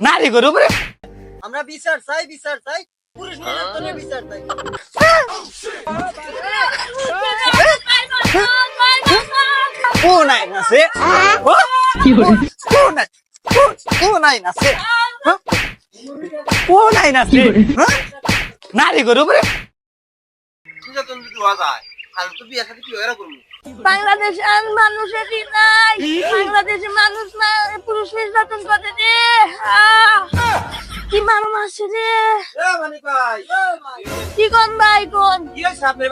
নারী গরু উপরে আমরা বিচার চাই বিচার চাই। পুরুষ বিচার চাই। কোন আইন আছে? কোন আইন? কোন আইন আছে? কোন আইন আছে? নারী গরু উপরে নির্যাতন যদি হওয়া যায় তাহলে তো বিয়ে সাথে কি এরা করব বাংলাদেশের মানুষের নাই বাংলাদেশের মানুষ না পুরুষ নির্যাতন করে রে কি মানুষ আছে রে কি কোন ভাই কোন আপনার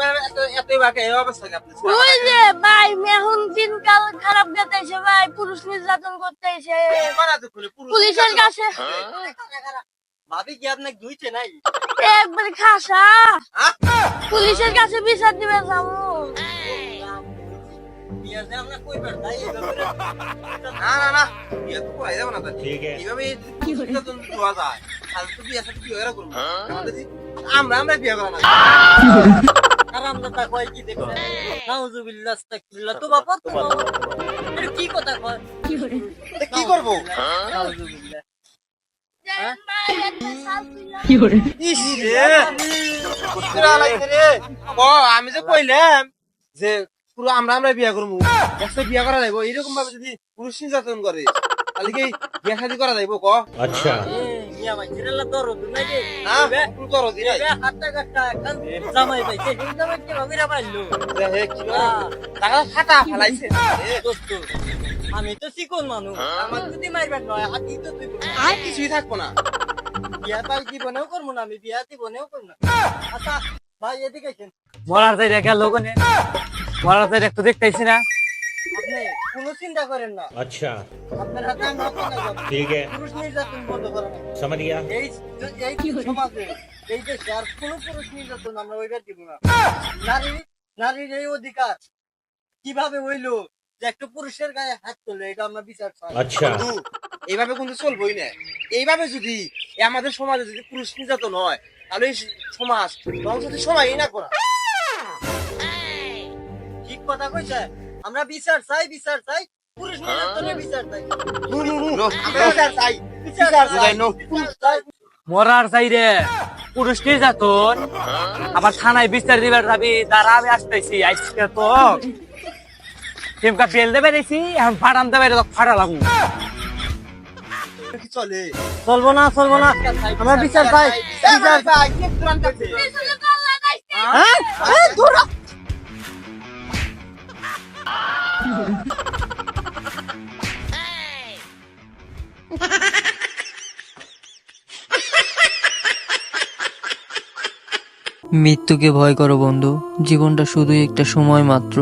ওই যে ভাই মেহুন দিনকাল খারাপ গেতেছে ভাই পুরুষ নির্যাতন করতেছে মারা পুলিশের কাছে ভাবি কি আপনাকে দুইছে নাই একবার খাসা। পুলিশের কাছে বিচার দিবে যাব না না না বিয়ে তো করাই যাবে না তাহলে। এইভাবে নির্যাতন যায়। তাহলে তো বিয়ে সাথে করব। আমরা আমরা বিয়ে করা না। আর কয় কি দেখছেন নাউজুবিল্লাহ আস্তাগফিরুল্লাহ তো বাবা তো কি কথা কয়? কি করব? নাউজুবিল্লাহ। আমি যে কইলাম যে পুরো আমরা আমরা বিয়া করব একসাথে বিয়া করা যাইব এইরকম ভাবে যদি পুরুষ নির্যাতন করে তাহলে কি বিয়া শাদি করা যাইব ক? আচ্ছা। টাকা ফাটা ফেলাইছে। আমি তো চিকন মানুষ আমার যদি মারবেন নয় আর তো তুই আর কিছুই থাকব না। বিয়া তাই জীবনেও করব না আমি বিয়া জীবনেও করব না। আচ্ছা ভাই এদিকে আসেন মরার তাই দেখা মরার তাই একটু দেখতেছি না? আপনি চিন্তা করেন না। আপনার পুরুষ নির্যাতন এই সমাজে আর পুরুষ আমরা ওইবার দিব না। নারী নারীর এই অধিকার কীভাবে যে একটা পুরুষের গায়ে হাত তোলে এটা আমরা বিচার চাই আচ্ছা। এইভাবে কিন্তু চলবই না। এইভাবে যদি আমাদের সমাজে যদি পুরুষ নির্যাতন হয় তাহলে এই সমাজ ধ্বংস যদি সমাজই না করা। ঠিক কথা কইছে? আমরা বিচার চাই বিচার চাই পুরুষ নির্যাতনের চাই। মরার চাই রে। পুরুষ নির্যাতন। আবার থানায় বিচার দিবার যাবি তারা আমি আসতেছি আজকে তো। টিমকা বেল দেবে দেখছি এখন ফাটাম দেবে রে, ফাটা লাগু। চলে? চলবো না চলবো না। আমরা বিচার চাই বিচার আছে? হ্যাঁ? দূর মৃত্যুকে ভয় করো বন্ধু জীবনটা শুধুই একটা সময় মাত্র।